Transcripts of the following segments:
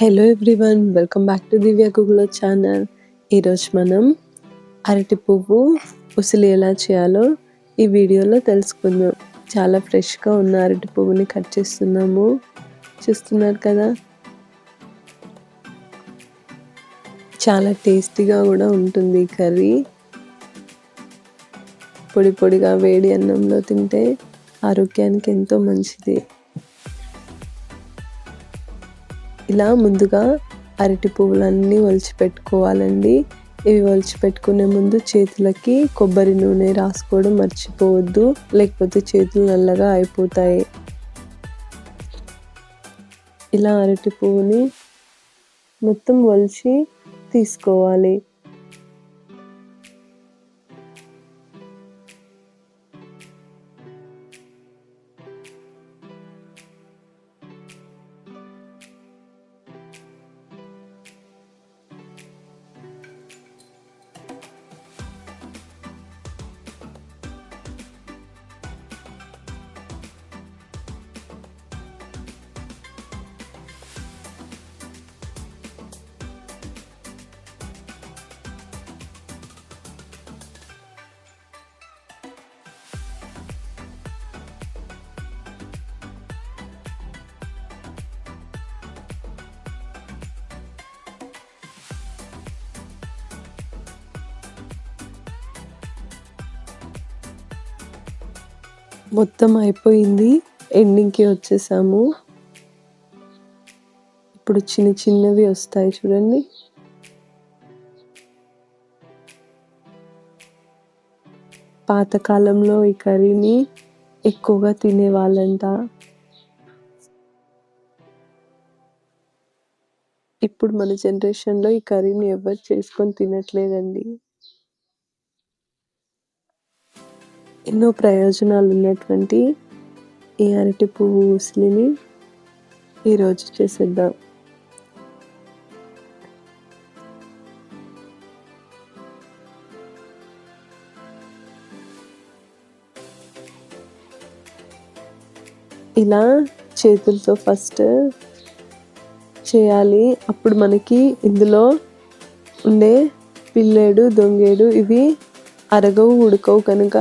Hello everyone welcome back to Divya Google channel ఈరోజు మనం అరటి పువ్వు ఉసిలి ఎలా చేయాలో ఈ వీడియోలో తెలుసుకుందాం. చాలా ఫ్రెష్గా ఉన్న అరటి పువ్వుని కట్ చేస్తున్నాము. చూస్తున్నారు కదా? చాలా టేస్టీగా కూడా ఉంటుంది ఈ కర్రీ. పొడి పొడిగా వేడి అన్నంలో తింటే ఆరోగ్యానికి ఎంతో మంచిది. ఇలా ముందుగా అరటి పువ్వులన్నీ ఒలిచి పెట్టుకోవాలండి ఇవి ఒలిచి పెట్టుకునే ముందు చేతులకి కొబ్బరి నూనె రాసుకోవడం మర్చిపోవద్దు. లేకపోతే చేతులు నల్లగా అయిపోతాయి. ఇలా అరటి పువ్వుని మొత్తం ఒలిచి తీసుకోవాలి. మొత్తం అయిపోయింది. ఎండింగ్కి వచ్చేసాము. ఇప్పుడు చిన్న చిన్నవి వస్తాయి చూడండి. పాతకాలంలో ఈ కర్రీని ఎక్కువగా తినేవాళ్ళంట. ఇప్పుడు మన జనరేషన్లో ఈ కర్రీని ఎవరు చేసుకొని తినట్లేదండి. ఎన్నో ప్రయోజనాలు ఉన్నటువంటి ఈ అరటి పువ్వు ఉసిలిని ఈరోజు చేసేద్దాం. ఇలా చేతులతో ఫస్ట్ చేయాలి. అప్పుడు మనకి ఇందులో ఉండే పిల్లేడు దొంగేడు ఇవి అరగవు ఉడకవు కనుక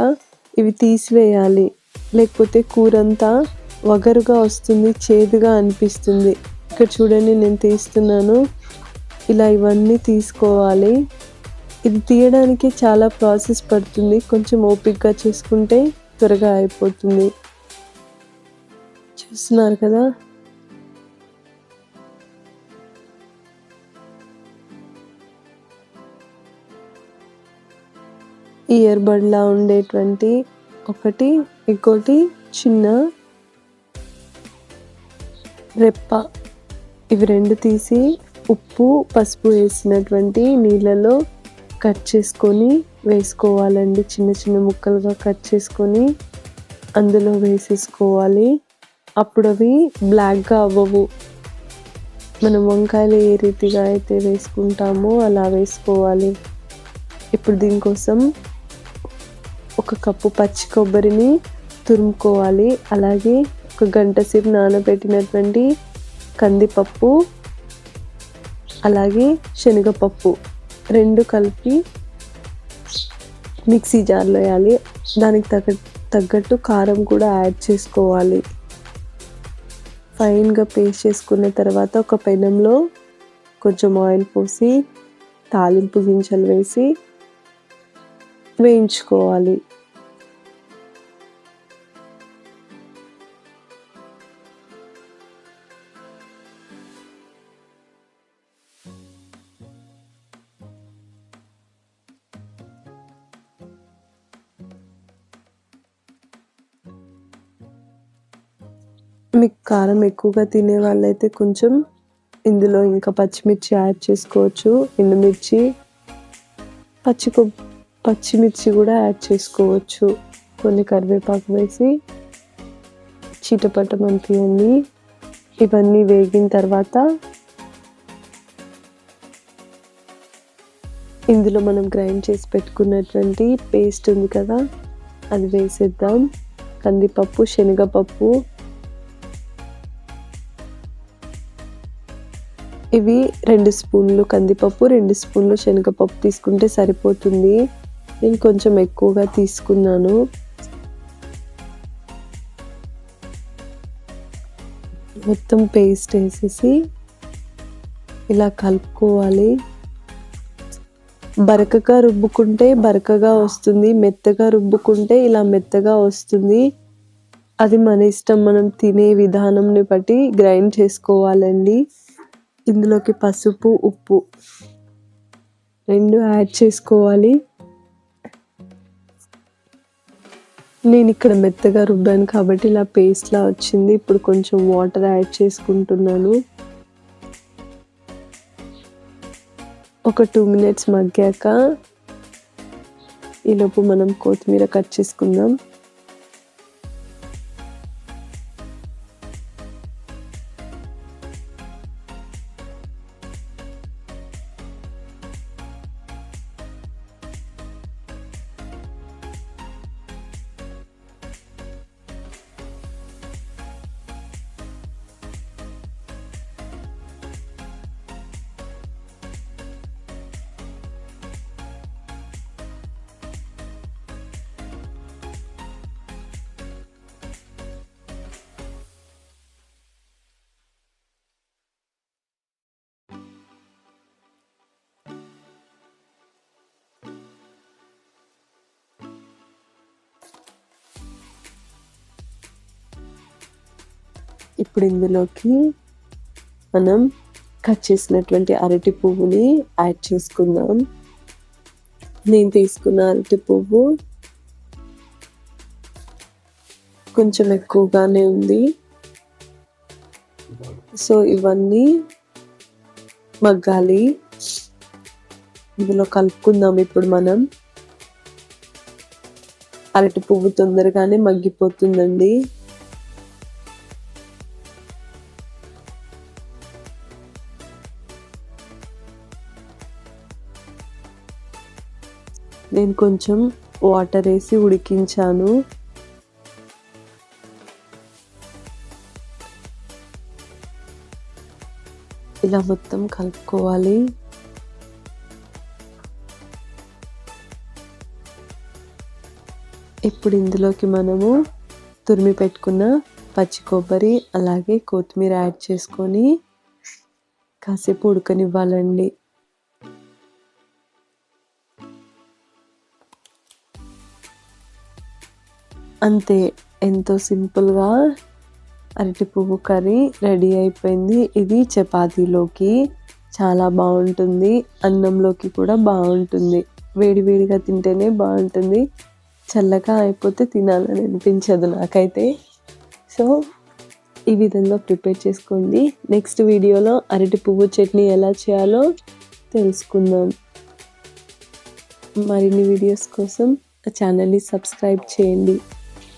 ఇవి తీసివేయాలి. లేకపోతే కూరంతా వగరుగా వస్తుంది చేదుగా అనిపిస్తుంది. ఇక్కడ చూడండి నేను తీస్తున్నాను. ఇలా ఇవన్నీ తీసుకోవాలి. ఇది తీయడానికి చాలా ప్రాసెస్ పడుతుంది. కొంచెం ఓపిక్గా చేసుకుంటే త్వరగా అయిపోతుంది. చూస్తున్నారు కదా? ఇయర్ బడ్లా ఉండేటువంటి ఒకటి ఇంకోటి చిన్న రెప్ప. ఇవి రెండు తీసి ఉప్పు పసుపు వేసినటువంటి నీళ్ళలో కట్ చేసుకొని వేసుకోవాలండి. చిన్న చిన్న ముక్కలుగా కట్ చేసుకొని అందులో వేసేసుకోవాలి. అప్పుడు అవి బ్లాక్గా అవ్వవు. మనం వంకాయలు ఏ రీతిగా అయితే వేసుకుంటామో అలా వేసుకోవాలి. ఇప్పుడు దీనికోసం ఒక కప్పు పచ్చి కొబ్బరిని తురుముకోవాలి. అలాగే ఒక గంట సేపు నానబెట్టినటువంటి కందిపప్పు అలాగే శనగపప్పు రెండు కలిపి మిక్సీ జార్లో వేయాలి. దానికి తగ్గ తగ్గట్టు కారం కూడా యాడ్ చేసుకోవాలి. ఫైన్గా పేస్ట్ చేసుకున్న తర్వాత ఒక పెనంలో కొంచెం ఆయిల్ పోసి తాలింపు గింజలు వేసి వేయించుకోవాలి. మీకు కారం ఎక్కువగా తినే వాళ్ళైతే కొంచెం ఇందులో ఇంకా పచ్చిమిర్చి యాడ్ చేసుకోవచ్చు ఎండుమిర్చి పచ్చి పచ్చిమిర్చి కూడా యాడ్ చేసుకోవచ్చు. కొన్ని కరివేపాకు వేసి చీటపట్టం అంపియండి ఇవన్నీ వేగిన తర్వాత ఇందులో మనం గ్రైండ్ చేసి పెట్టుకున్నటువంటి పేస్ట్ ఉంది కదా అది వేసేద్దాం. కందిపప్పు శనగపప్పు. ఇవి రెండు స్పూన్లు కందిపప్పు రెండు స్పూన్లు శనగపప్పు తీసుకుంటే సరిపోతుంది. నేను కొంచెం ఎక్కువగా తీసుకున్నాను. మొత్తం పేస్ట్ వేసేసి ఇలా కలుపుకోవాలి. బరకగా రుబ్బుకుంటే బరకగా వస్తుంది మెత్తగా రుబ్బుకుంటే ఇలా మెత్తగా వస్తుంది. అది మన ఇష్టం మనం తినే విధానంని బట్టి గ్రైండ్ చేసుకోవాలండి. ఇందులోకి పసుపు ఉప్పు రెండు యాడ్ చేసుకోవాలి. నేను ఇక్కడ మెత్తగా రుబ్బాను కాబట్టి ఇలా పేస్ట్లా వచ్చింది. ఇప్పుడు కొంచెం వాటర్ యాడ్ చేసుకుంటున్నాను. ఒక టూ మినిట్స్ మగ్గాక ఈలోపు మనం కొత్తిమీర కట్ చేసుకుందాం. ఇప్పుడు ఇందులోకి మనం కట్ చేసినటువంటి అరటి పువ్వుని యాడ్ చేసుకుందాం. నేను తీసుకున్న అరటి పువ్వు కొంచెం ఎక్కువగానే ఉంది. సో ఇవన్నీ మగ్గాలి. ఇందులో కలుపుకుందాం ఇప్పుడు మనం. అరటి పువ్వు తొందరగానే మగ్గిపోతుందండి. నేను కొంచెం వాటర్ వేసి ఉడికించాను. ఇలా మొత్తం కలుపుకోవాలి. ఇప్పుడు ఇందులోకి మనము తురిమి పెట్టుకున్న పచ్చి కొబ్బరి అలాగే కొత్తిమీర యాడ్ చేసుకొని కాసేపు ఉడకనివ్వాలండి. అంతే ఎంతో సింపుల్గా అరటి పువ్వు కర్రీ రెడీ అయిపోయింది. ఇది చపాతీలోకి చాలా బాగుంటుంది అన్నంలోకి కూడా బాగుంటుంది. వేడివేడిగా తింటేనే బాగుంటుంది. చల్లగా అయిపోతే తినాలని అనిపించదు నాకైతే. సో ఈ విధంగా ప్రిపేర్ చేసుకోండి. నెక్స్ట్ వీడియోలో అరటి పువ్వు చట్నీ ఎలా చేయాలో తెలుసుకుందాం. మరిన్ని వీడియోస్ కోసం ఛానల్ని సబ్స్క్రైబ్ చేయండి.